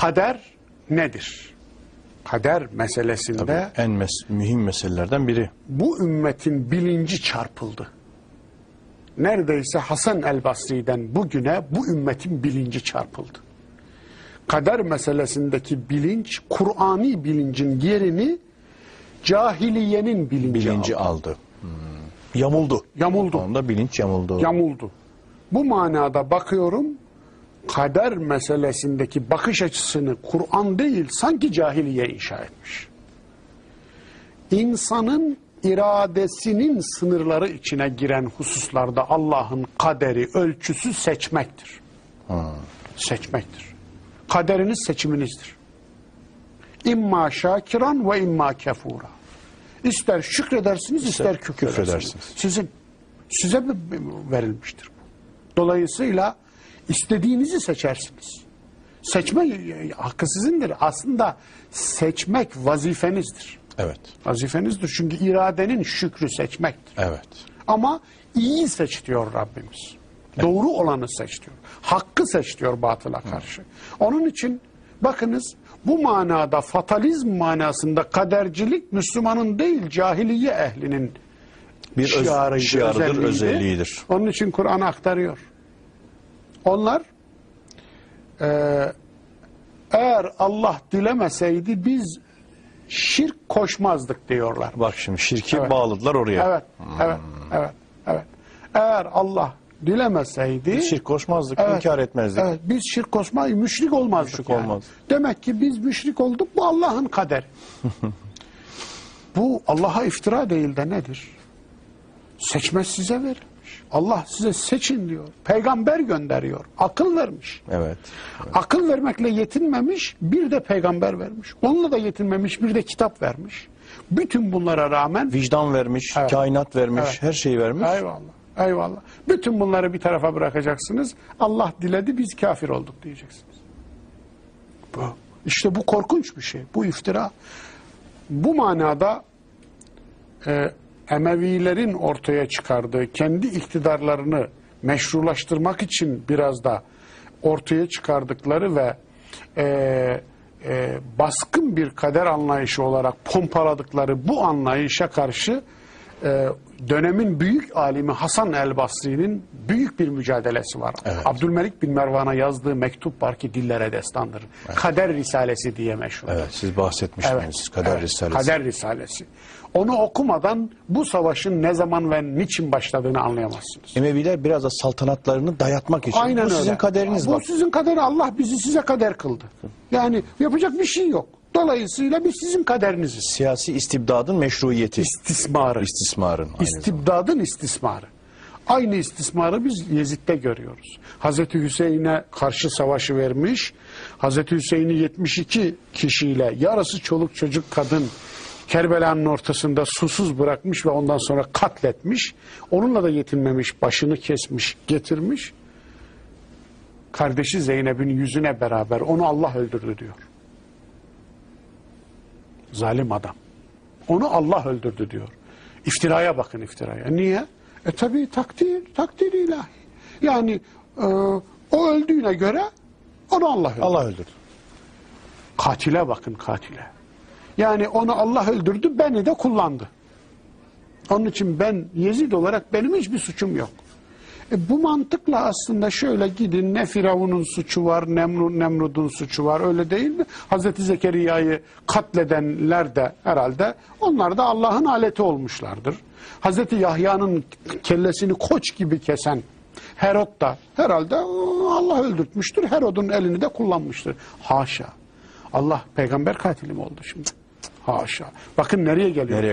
kader nedir? Kader meselesinde En mes- mühim meselelerden biri. bu ümmetin bilinci çarpıldı. Neredeyse Hasan el Basri'den bugüne bu ümmetin bilinci çarpıldı. Kader meselesindeki bilinç, Kur'ani bilincin yerini cahiliyenin bilinci, Bilinci aldı. aldı. Hmm. Yamuldu. Yamuldu. Onda bilinç yamuldu. Yamuldu. Bu manada bakıyorum, kader meselesindeki bakış açısını Kur'an değil, sanki cahiliye inşa etmiş. İnsanın iradesinin sınırları içine giren hususlarda Allah'ın kaderi, ölçüsü seçmektir. Seçmektir. Kaderiniz seçiminizdir. İmma şakiran ve imma kefura. İster şükredersiniz, ister küfredersiniz. küfredersiniz. Sizin, size mi verilmiştir bu? Dolayısıyla istediğinizi seçersiniz. Seçme e, hakkı sizindir. Aslında seçmek vazifenizdir. Evet. Vazifenizdir çünkü iradenin şükrü seçmektir. Evet. Ama iyi seç diyor Rabbimiz. Doğru olanı seç diyor. Hakkı seç diyor batıla karşı. Onun için bakınız bu manada fatalizm manasında kadercilik Müslümanın değil cahiliye ehlinin Bir öz- şiarıydı, şiarıdır, özelliğiydi. özelliğidir. Onun için Kur'an aktarıyor. Onlar eee, eğer Allah dilemeseydi biz şirk koşmazdık diyorlar. Bak şimdi şirki Evet. bağladılar oraya. Evet, evet, evet, evet. Eğer Allah dilemeseydi Şirk koşmazdık, Evet, inkar etmezdik. Evet, biz şirk koşmayı müşrik olmazdık Müşrik yani. olmaz. Demek ki biz müşrik olduk. Bu Allah'ın kaderi. bu Allah'a iftira değil de nedir? Seçme size verilmiş. Allah size seçin diyor. Peygamber gönderiyor. Akıl vermiş. Evet. Akıl vermekle yetinmemiş, bir de peygamber vermiş. Onunla da yetinmemiş, bir de kitap vermiş. Bütün bunlara rağmen Vicdan vermiş, Evet. kainat vermiş, Evet. her şeyi vermiş. Eyvallah. Eyvallah. Bütün bunları bir tarafa bırakacaksınız. Allah diledi biz kafir olduk diyeceksiniz. Bu. İşte bu korkunç bir şey. Bu iftira. Bu manada e, Emevilerin ortaya çıkardığı kendi iktidarlarını meşrulaştırmak için biraz da ortaya çıkardıkları ve e, e, baskın bir kader anlayışı olarak pompaladıkları bu anlayışa karşı e, dönemin büyük alimi Hasan el Basri'nin büyük bir mücadelesi var. Evet. Abdülmelik bin Mervan'a yazdığı mektup var ki dillere destandır. Kader Risalesi diye meşhur. Evet, siz bahsetmiştiniz. Kader evet, Risalesi. Kader Risalesi. Onu okumadan bu savaşın ne zaman ve niçin başladığını anlayamazsınız. Emeviler biraz da saltanatlarını dayatmak için. Aynen Bu sizin öyle. kaderiniz Bu var. sizin kaderi Allah bizi size kader kıldı. Yani yapacak bir şey yok. Dolayısıyla biz sizin kaderiniziz. Siyasi istibdadın meşruiyeti. İstismarı. İstismarın. İstibdadın istismarı. Aynı istismarı biz Yezid'de görüyoruz. Hazreti Hüseyin'e karşı savaşı vermiş. Hazreti Hüseyin'i 72 kişiyle yarısı çoluk çocuk kadın Kerbela'nın ortasında susuz bırakmış ve ondan sonra katletmiş. Onunla da yetinmemiş, başını kesmiş, getirmiş. Kardeşi Zeynep'in yüzüne beraber onu Allah öldürdü diyor. Zalim adam. Onu Allah öldürdü diyor. İftiraya bakın iftiraya. Niye? E tabi takdir, takdir ilahi. Yani e, o öldüğüne göre onu Allah öldürdü. Allah öldürdü. Katile bakın katile. Yani onu Allah öldürdü, beni de kullandı. Onun için ben Yezid olarak benim hiçbir suçum yok. E bu mantıkla aslında şöyle gidin ne Firavun'un suçu var, Nemrut, Nemrud'un suçu var öyle değil mi? Hazreti Zekeriya'yı katledenler de herhalde onlar da Allah'ın aleti olmuşlardır. Hazreti Yahya'nın kellesini koç gibi kesen Herod da herhalde Allah öldürtmüştür. Herod'un elini de kullanmıştır. Haşa. Allah peygamber katili mi oldu şimdi? Haşa. Bakın nereye geliyor. Nereye